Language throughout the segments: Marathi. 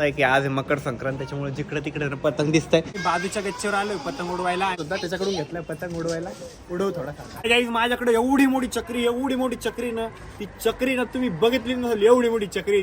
आहे की आज मकर संक्रांत त्याच्यामुळे जिकडे तिकडे पतंग दिसत आहे बाजूच्या गच्चीवर आलोय पतंग उडवायला. सुद्धा त्याच्याकडून घेतलाय पतंग उडवायला. उडव थोडा माझ्याकडे एवढी मोठी चक्री एवढी मोठी चक्री ना ती चक्री ना तुम्ही बघितली नसेल एवढी मोठी चक्री.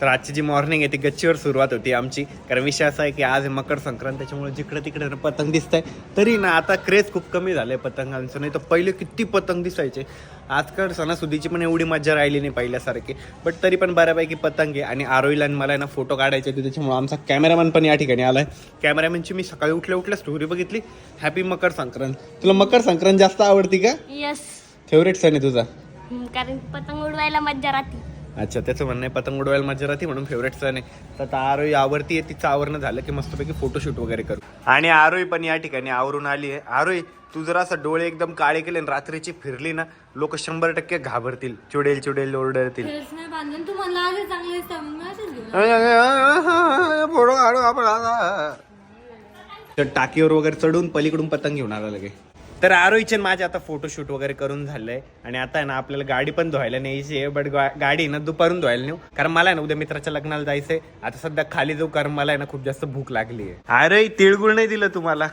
तर आजची जी मॉर्निंग आहे ती गच्चीवर सुरुवात होती आमची. कारण विषय असा आहे की आज आहे मकर संक्रांत त्याच्यामुळे जिकडे तिकडे पतंग दिसत आहे तरी ना आता क्रेज खूप कमी झालंय पतंगांचं. नाही तर पहिले किती पतंग दिसायचे. आजकाल सणासुदीची पण एवढी मजा राहिली नाही पहिल्यासारखी. बट तरी पण बऱ्यापैकी पतंग आहे. आणि आरोईला आणि मला आहे ना फोटो काढायचे होते. त्याच्यामुळे आमचा कॅमेरामॅन पण या ठिकाणी आलाय. कॅमेरामॅनची मी सकाळी उठल्या उठल्या स्टोरी बघितली. हॅपी मकर संक्रांत. तुला मकर संक्रांत जास्त आवडती का? यस फेवरेट सण आहे तुझा? कारण पतंग उडवायला मज्जा राहते. अच्छा त्याचं म्हणणं आहे पतंग उडवायला मजा राहते म्हणून फेवरेट सण आहे तर आता आरोही आवडती आहे तिचं आवरणं झालं की मस्तपैकी फोटोशूट वगैरे करू. आणि आरोही पण या ठिकाणी आवरून आली आहे. आरोही तू जर असं डोळे एकदम काळे केले आणि रात्रीची फिरली ना लोक शंभर टक्के घाबरतील चिडेल चिडेल ओरडतील. तर टाकीवर वगैरे चढून पलीकडून पतंग घेऊन आला लगे तर आरोहीचे माझे आता फोटोशूट वगैरे करून झालंय. आणि आता आहे ना आपल्याला गाडी पण धुवायला न्यायची आहे बट गाडी ना दुपारून धुवायला नेऊ. कारण मला आहे ना उद्या मित्राच्या लग्नाला जायचंय. आता सध्या खाली जाऊ कारण मला ना खूप जास्त भूक लागली आहे. अरे तिळगुळ नाही दिलं तुम्हाला?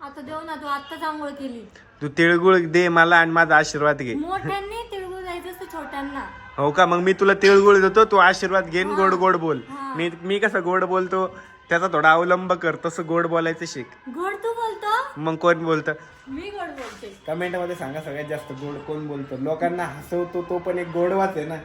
आता देऊ ना तू आत्ताच आंघोळ केली. तू तिळगुळ दे मला आणि माझा आशीर्वाद घे. मोठ्यांनी तिळगुळ असतं छोट्यांना. हो का? मग मी तुला तिळगुळ देतो तू आशीर्वाद घेन गोड गोड बोल. मी मी कसं गोड बोलतो त्याचा थोडा अवलंब कर तसं गोड बोलायचं शिक. गोड तू मग कोण बोलतं? मी गोड बोलते? कमेंटमध्ये सांगा सगळ्यात जास्त गोड कोण बोलतो. लोकांना हसवतो तो पण एक गोडवाच आहे ना.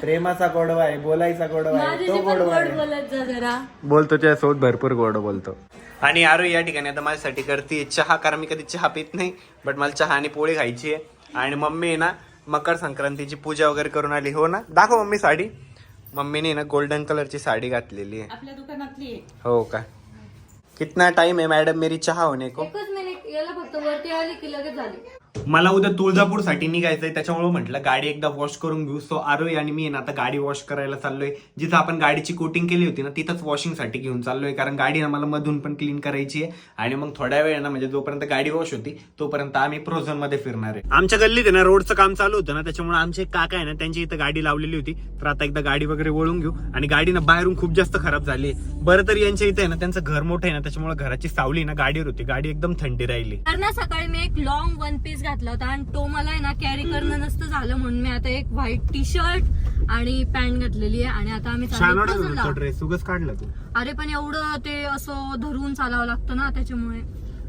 प्रेमाचा गोडवा आहे बोलायचा गोडवा आहे तो माझ्याशी पण गोडवा गोड आहे. बोलत जा जरा. बोलतो त्यासोबत भरपूर गोड बोलतो. आणि आरू या ठिकाणी आता माझ्यासाठी करते चहा कारण मी कधी चहा पित नाही बट मला चहा आणि पोळी खायची आहे. आणि मम्मी आहे ना मकर संक्रांतीची पूजा वगैरे करून आली. हो ना? दाखव मम्मी साडी. मम्मीने ना गोल्डन कलरची साडी घातलेली आहे. आपल्या दुकानातली आहे. हो का? कितना टाइम है मैडम मेरी चाह होने को? एकच मिनिट याला फक्त वरती आली की लगेच झाली मला उद्या तुळजापूरसाठी निघायचंय. त्याच्यामुळे म्हटलं गाडी एकदा वॉश करून घेऊ. सो आरोही आणि मी ना आता गाडी वॉश करायला चाललोय. जिथं आपण गाडीची कोटिंग केली होती ना तिथंच वॉशिंगसाठी घेऊन चाललोय. कारण गाडी ना मला मधून पण क्लीन करायची आहे. आणि मग थोड्या वेळ ना म्हणजे जोपर्यंत गाडी वॉश होती तोपर्यंत आम्ही प्रोझनमध्ये फिरणार आहे. आमच्या गल्लीत आहे ना रोडचं काम चालू होतं ना त्याच्यामुळे आमचे काका आहे ना त्यांची इथं गाडी लावलेली होती. तर आता एकदा गाडी वगैरे वळून घेऊ. आणि गाडी ना बाहेरून खूप जास्त खराब झाली आहे. बरं तर यांच्या इथे ना त्यांचं घर मोठं आहे ना त्याच्यामुळे घराची सावली ना गाडीवर होती. गाडी एकदम थंडी राहिली. सकाळी मी एक लॉंग वन पीस घातला होता आणि तो मला आहे ना कॅरी करणं नसतं झालं म्हणून मी आता एक व्हाईट टी शर्ट आणि पॅन्ट घातलेली आहे आणि आता आम्ही छान चाललो वाटत cruise ला. होता ड्रेस उगच काढला तू. अरे पण एवढं ते असं धरून चालावं लागतं ना त्याच्यामुळे.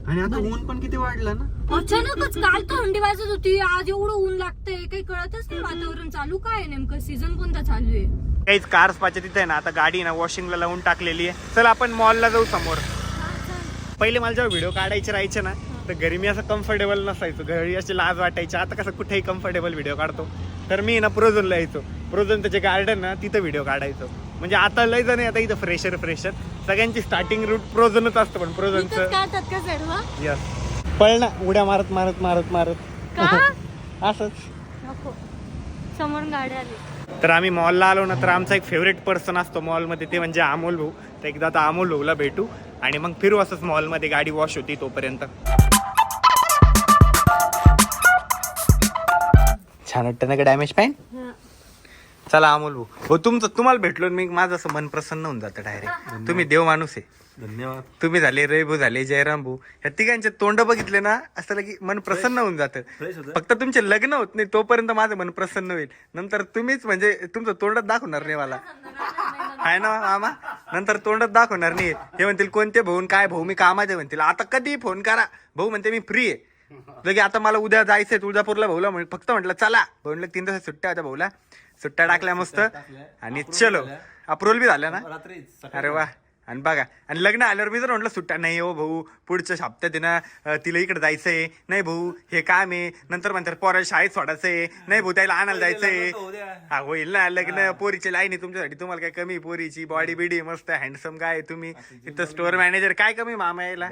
आणि आता ऊन पण किती वाढलं ना? अचानकच काल तर थंडी वाजत होती. आज एवढं ऊन लागतंय. काही कळतच नाही वातावरण. चालू काय आहे नेमकं? सीझन कोणता चालू आहे? काहीच कार्स पाच्या तिथे आहे ना. आता गाडी ना वॉशिंगला लावून टाकलेली आहे. चल आपण मॉलला जाऊ समोर. पहिले मला जेव्हा व्हिडिओ काढायचे राहायचे ना तर घरी मी असं कम्फर्टेबल नसायचो. घरी अशी लाज वाटायची. आता कसं कुठेही कम्फर्टेबल व्हिडिओ काढतो. तर मी ना प्रोझनला यायचो. प्रोझन त्याचे गार्डन ना तिथं व्हिडिओ काढायचो. म्हणजे आता लय जण आहे आता इथं फ्रेशर फ्रेशर सगळ्यांची स्टार्टिंग रूट प्रोझनच असतं पण प्रोझनचं यस पळ ना उड्या मारत मारत मारत मारत. असंच. समोर गाडी आली. तर आम्ही मॉलला आलो ना तर आमचा एक फेवरेट पर्सन असतो मॉलमध्ये ते म्हणजे अमोल भाऊ. तर एकदा आता अमोल भाऊला भेटू. आणि मग फिरू असंच मॉलमध्ये गाडी वॉश होती तोपर्यंत. छान वाटतं ना का डॅमेज पॅन्ट चला अमोल भाऊ. हो तुमचं तुम्हाला भेटलो मी माझं असं मन प्रसन्न होऊन जातं डायरेक्ट तुम्ही देव माणूस आहे. धन्यवाद. तुम्ही झाले रवी भाऊ झाले जयराम भाऊ. या तिघांचे तोंड बघितले ना असं की मन प्रसन्न होऊन जातं. फ्रेश होतं. फक्त तुमचे लग्न होत नाही तोपर्यंत माझं मन प्रसन्न होईल. नंतर तुम्हीच म्हणजे तुमचं तोंडच दाखवणार नाही मला. आहे ना मामा? नंतर तोंडच दाखवणार नाही. हे म्हणतील कोणते भाऊन काय भाऊ? मी कामाचे म्हणतील आता कधी फोन करा. भाऊ म्हणते मी फ्री आहे. लगे आता मला उद्या जायचंय तुळजापूरला भाऊला म्हण फक्त म्हटलं चला. भाऊ म्हणलं तीन दिवस सुट्ट्या होत्या भाऊला. सुट्ट्या टाकल्या मस्त. आणि चलो. अप्रुव्हल बी झाल्या ना? अरे वा. आणि बघा आणि लग्न आल्यावर मी जर म्हटलं सुट्ट्या नाही हो भाऊ पुढच्या हप्त्यात ना तिला इकडे जायचंय. नाही भाऊ हे काम आहे. नंतर म्हणतात पोराला शाळेत सोडायचंय. नाही भाऊ त्याला आणायला जायचंय. हा होईल ना लग्न. पोरीची लाईन आहे तुमच्यासाठी. तुम्हाला काय कमी पोरीची? बॉडी बिडी मस्त हँडसम काय तुम्ही. इथं स्टोअर मॅनेजर काय कमी मामा यायला?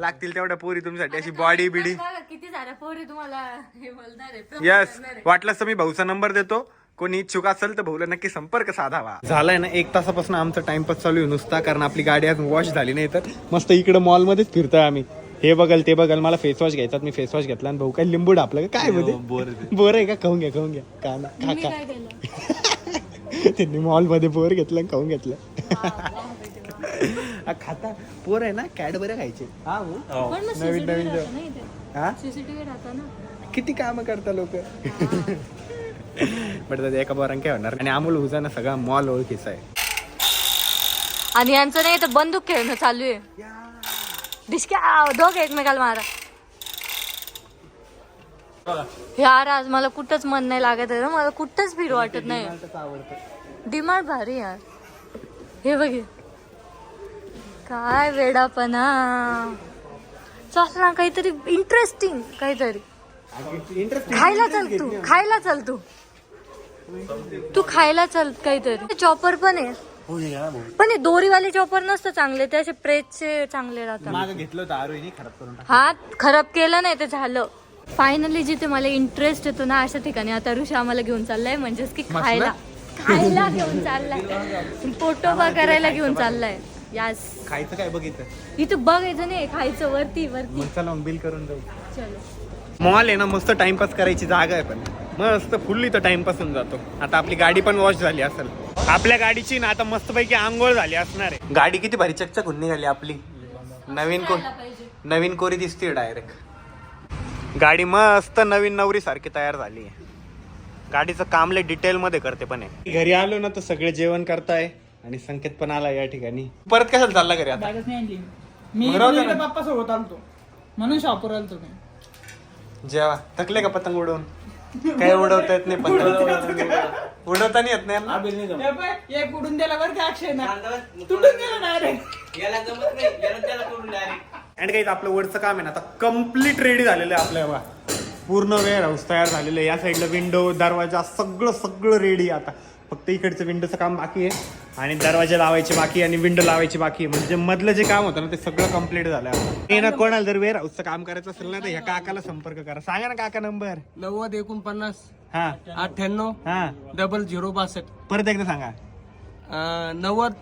लागतील तेवढ्या पोरी तुमच्यासाठी अशी बॉडी बिडी. बघा, किती साऱ्या पोरी तुम्हाला हे बोलणार आहे propose यस करणार आहे. वाटलंच तर मी भाऊचा नंबर देतो. कोणी इच्छुक असेल तर भाऊला नक्की संपर्क साधावा. झालाय ना एक तासापासून आमचा टाइमपास चालू आहे नुसता कारण आपली गाडी अजून वॉश झाली नाही तर. मस्त इकडे मॉलमध्येच फिरतोय आम्ही. हे बघल ते बघल मला फेस वॉश घ्यायचा मी फेस वॉश घेतला आणि भाऊ काय लिंबू डापलं का? काय मध्ये बोर आहे का? खाऊन घ्या खाऊन घ्या. का ना खा मी खा. काय केलं? त्यांनी मॉलमध्ये बोर घेतलं आणि खाऊन घेतलं. बेटे. हा, खाता. पोर आहे ना कॅडबरे खायचे. हा भाऊ पण मग नवीन CCTV नवीन राहतं जो- ना इथे. हा? सीसीटीव्ही राहता ना. किती काम करता लोक? बट एका बोरांग काय होणार? आणि अमोल हुजा ना सगळा मॉल ओळखीचा आहे. आणि यांचं नाही तर बंदूक खेळणं चालू आहे. डिस्क्या दोघ एकमेकाला मारा. यार आज मला कुठंच मन नाही लागत आहे ना. मला कुठंच फिरू वाटत नाही. डिमांड भारी यार. हे बघ. काय वेडापणा. चल ना काहीतरी इंटरेस्टिंग काहीतरी. खायला चल तू खायला चल तू. तू खायला चल काहीतरी. चॉपर पण आहे. पण हे दोरीवाले चॉपर नसतं चांगले ते असे प्रेसचे चांगले राहतात. मागं घेतलं होतं आरोहीने खराब केलं नाही ते झालं. फायनली जिथे मला इंटरेस्ट येतो ना अशा ठिकाणी आता ऋषी आम्हाला घेऊन चाललाय म्हणजेच की खायला. खायला घेऊन चाललाय. पोटोबा करायला घेऊन चाललाय. यास खायचं काय बघितलं इथं? बघायचं नाही खायचं वरती वरती. मग चला बिल करून जाऊ. चलो. मॉल आहे ना मस्त टाइमपास करायची जागा आहे पण. मस्त फुल्ली तर टाइमपास होऊन जातो. आता आपली गाडी पण वॉश झाली असेल. आपल्या गाडीची ना आता मस्तपैकी आंघोळ झाली असणार आहे. गाडी किती भारी चकचक होऊन निघाली आपली. नवीन कोण पाहिजे. नवीन कोरी दिसते डायरेक्ट गाडी मस्त नवीन नवरी सारखी तयार झाली आहे. गाडीचं काम लय डिटेल मध्ये करते पण आहे घरी आलो ना तर सगळे जेवण करताय. आणि संकेत पण आला या ठिकाणी. परत कशाला चालला घरी आता? बॅगच नाही आणली. मी ना. पप्पा सोबत आलतो. म्हणून शॉपवर आलतो मी. जेवा. थकले का पतंग उडवून? काय उडवता येत नाही पतंग? उडवता नाही येत नाही? हे पाय, एक उडून दिला बरं का अक्षय ना? तुटून गेला डायरेक्ट आणि काही आपलं वरचं काम आहे ना आता कंप्लीट रेडी झालेलं आहे आपल्या बा पूर्ण वेळ हाऊस तयार झालेलं आहे. या साईडला विंडो दरवाजा सगळं सगळं रेडी आता. फक्त इकडचं विंडोचं काम बाकी आहे. आणि दरवाजा लावायचे बाकी आणि विंडो लावायची बाकी. म्हणजे मधलं जे काम होतं ना ते सगळं कंप्लीट झालं. हे ना कोणाला जर वेअर हाऊसचं काम करायचं असेल ना तर ह्या काकाला संपर्क करा. सांगा ना काका नंबर. नव्वद एकोणपन्नास हा. अठ्ठ्याण्णव हा. डबल झिरो बासष्ट. परत एकदा सांगा. अं, नव्वद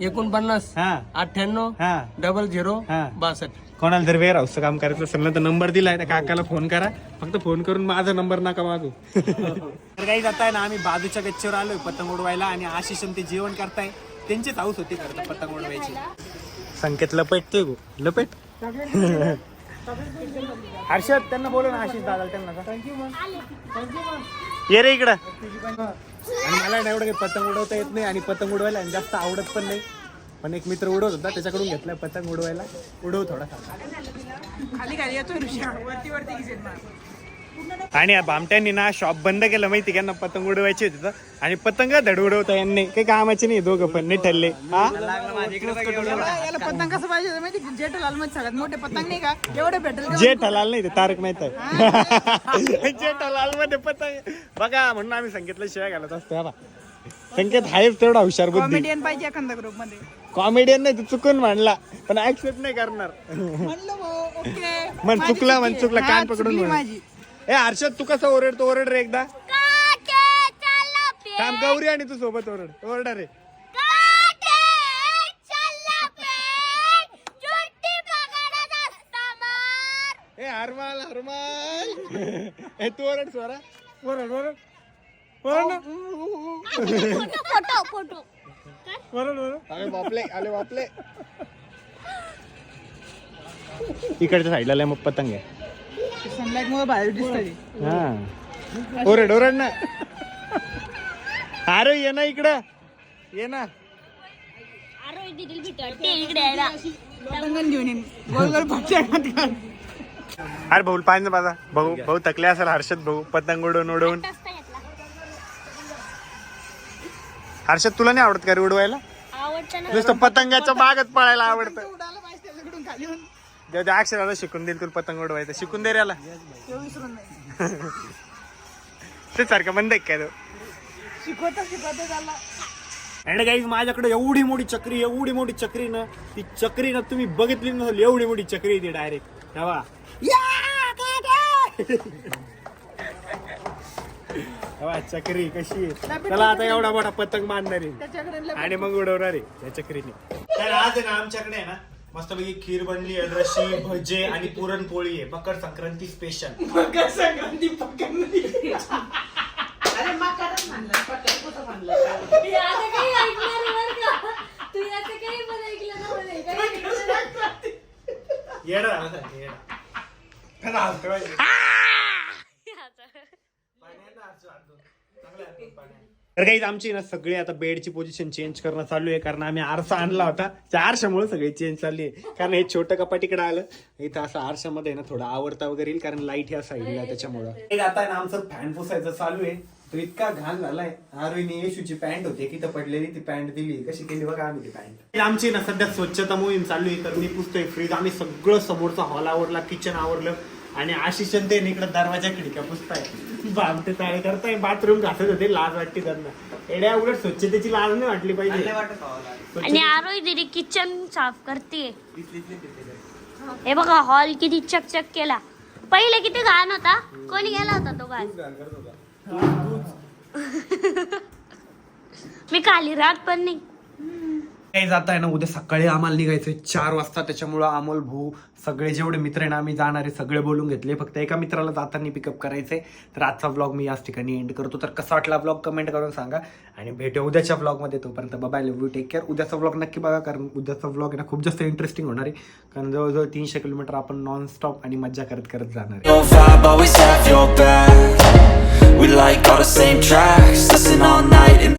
एकोणपन्नास हा. अठ्ठ्याण्णव हा. डबल झिरो हा. बासष्ट. कोणाला जर वेअर हाऊसचं काम करायचं असेल ना तर नंबर दिलाय त्या काकाला फोन करा. फक्त फोन करून माझा नंबर नका मागू. तर काही जात आहे ना आम्ही बाजूच्या गच्चीवर आलोय पतंग उडवायला आणि आशिष आणि ते जेवण करताय. त्यांचीच हाऊस होती करता पतंग उडवायची. संकेत लपेटतोय गो. लपेट. हर्षद त्यांना बोलू ना आशिष दादा त्यांना ये रे इकडं. आणि मला ना एवढं काही पतंग उडवता येत नाही आणि पतंग उडवायला आणि जास्त आवडत पण नाही. पण एक मित्र उडवत होता त्याच्याकडून घेतलाय पतंग उडवायला. उडव थोडासा. खाली खाली येतोय वरती वरती आणि या भामट्यांनी ना शॉप बंद केलं माहिती का? ना पतंग उडवायची होती तर. आणि पतंग धड उडवता यांनी. काही कामाचे नाही दोघं पण नाही ठरले याला पतंग कसं पाहिजे माहिती? जेठालाल मध्ये सगळ्यात मोठे पतंग नाही का? एवढे भेटेल जे ठलाल नाही ते तारक माहीत आहे. जे ठलाल मध्ये पतंग. बघा म्हणून आम्ही संकेतला शिवाय घालत असतो. बा. संकेत आहेच तेवढा हुशार बुद्धी. कॉमेडियन पाहिजे एखादा ग्रुपमध्ये. कॉमेडियन नाही तू चुकून म्हणला. पण ऍक्सेप्ट नाही करणार. म्हण चुकला म्हण चुकी चुकला. कान पकडून. माझी. ए हर्षद तू कसं ओरड तो ओरड रे एकदा. थांब गौरी आणि तू सोबत ओरड ओरडा रे. ए हरमाल हरमाल. ए तू ओरड स्वरा ओरड ओरड. ओरड ना. ओरड ओरड. अरे बापले अरे बापले. इकडच्या साईडला लय मग पतंग आहे. सनलाईट मुळे बाहेर दिसतंय. हा. ओरड ओरड ना अरे ये ना इकडं. ये ना. पतंगण घेऊन येईन गोल गोल पट्ट्या घात अरे भाऊ पाहिजे ना माझा भाऊ भाऊ थकले असेल हर्षद भाऊ. पतंग उडवून उडवून. हर्षद तुला नाही आवडत का रे उडवायला? नुसतं पतंगाच्या बागच पळायला आवडतं. उडायला पाहिजे त्याच्याकडून खाली जेव्हा त्या अक्षराला शिकून देईल तुला पतंग उडवायचं. शिकून दे रे याला. तो विसरून नाही. ते सारखं बंद आहे काय तो? शिकवता शिकवता त्याला आणि काही माझ्याकडे एवढी मोठी चक्री एवढी मोठी चक्री ना ती चक्री ना तुम्ही बघितली नसेल एवढी मोठी चक्री ती डायरेक्ट तेव्हा तेव्हा चक्री कशी आहे. त्याला आता एवढा मोठा पतंग बांधणार. आहे त्याच्याकडे आणि मग उडवणार आहे त्या चक्रीने. तर आज आहे ना आमच्याकडे आहे ना मस्तपैकी खीर बनली आहे रशी भजे आणि पुरणपोळी आहे. मकर संक्रांती स्पेशल मकर संक्रांती पकडली अरे मकरच म्हणलं? पकड कुठं म्हणलं? आता काही ऐकणार बरं का? तू याचं काही पण ऐकलं ना म्हणे, काही ऐकलं नाही. येडा आहे ना, येडा. कसा हसतोय माहिती? तर काही आमची ना सगळी आता बेडची पोझिशन चेंज करणं चालू आहे. कारण आम्ही आरसा आणला होता. त्या आरशामुळे सगळी चेंज चालली आहे. कारण हे छोटं कपाट इकडे आलं. इथं असं आरशामध्ये ना थोडं आवडता वगैरे येईल. कारण लाइट ह्या साईडला त्याच्यामुळं. आता ना आमचं फॅन पुसायचं चालू आहे. तो इतका घाण झालाय. आरोहीने येशूची पॅन्ट होती. की तर पडलेली ती पॅन्ट दिली. कशी केली बघा आम्ही ती पॅन्ट आमची ना सध्या स्वच्छता मोहीम चालू आहे. तर मी पुसतोय फ्रीज. आम्ही सगळं समोरचा हॉल आवरला किचन आवरलं. आणि आशिष आणि ते इकडे दरवाजा खिडक्या पुसताय. बामटे ताळे करताय बाथरूम घासत होते लाज वाटते त्यांना. एड्या उलट स्वच्छतेची लाज नाही वाटली पाहिजे. आणि आरोही दिदी किचन साफ करते. हे. बघा हॉल किती चकचक केला. पहिले किती घाण होता? कोणी गेला होता तो घाण? मी खाली राहत पण नाही. जात आहे ना उद्या सकाळी आम्हाला निघायचंय चार वाजता. त्याच्यामुळं अमोल भाऊ सगळे जेवढे मित्र आहे ना आम्ही जाणारे सगळे बोलून घेतले. फक्त एका मित्राला जाताना पिकअप करायचंय. तर आजचा ब्लॉग मी याच ठिकाणी एंड करतो. तर कसा वाटला ब्लॉग कमेंट करून सांगा. आणि भेटू उद्याच्या ब्लॉगमध्ये तोपर्यंत bye love you take care उद्याचा ब्लॉग नक्की बघा कारण उद्याचा ब्लॉग आहे ना खूप जास्त इंटरेस्टिंग होणार आहे. कारण जवळजवळ तीनशे किलोमीटर आपण नॉन स्टॉप आणि मज्जा करत करत जाणार आहे.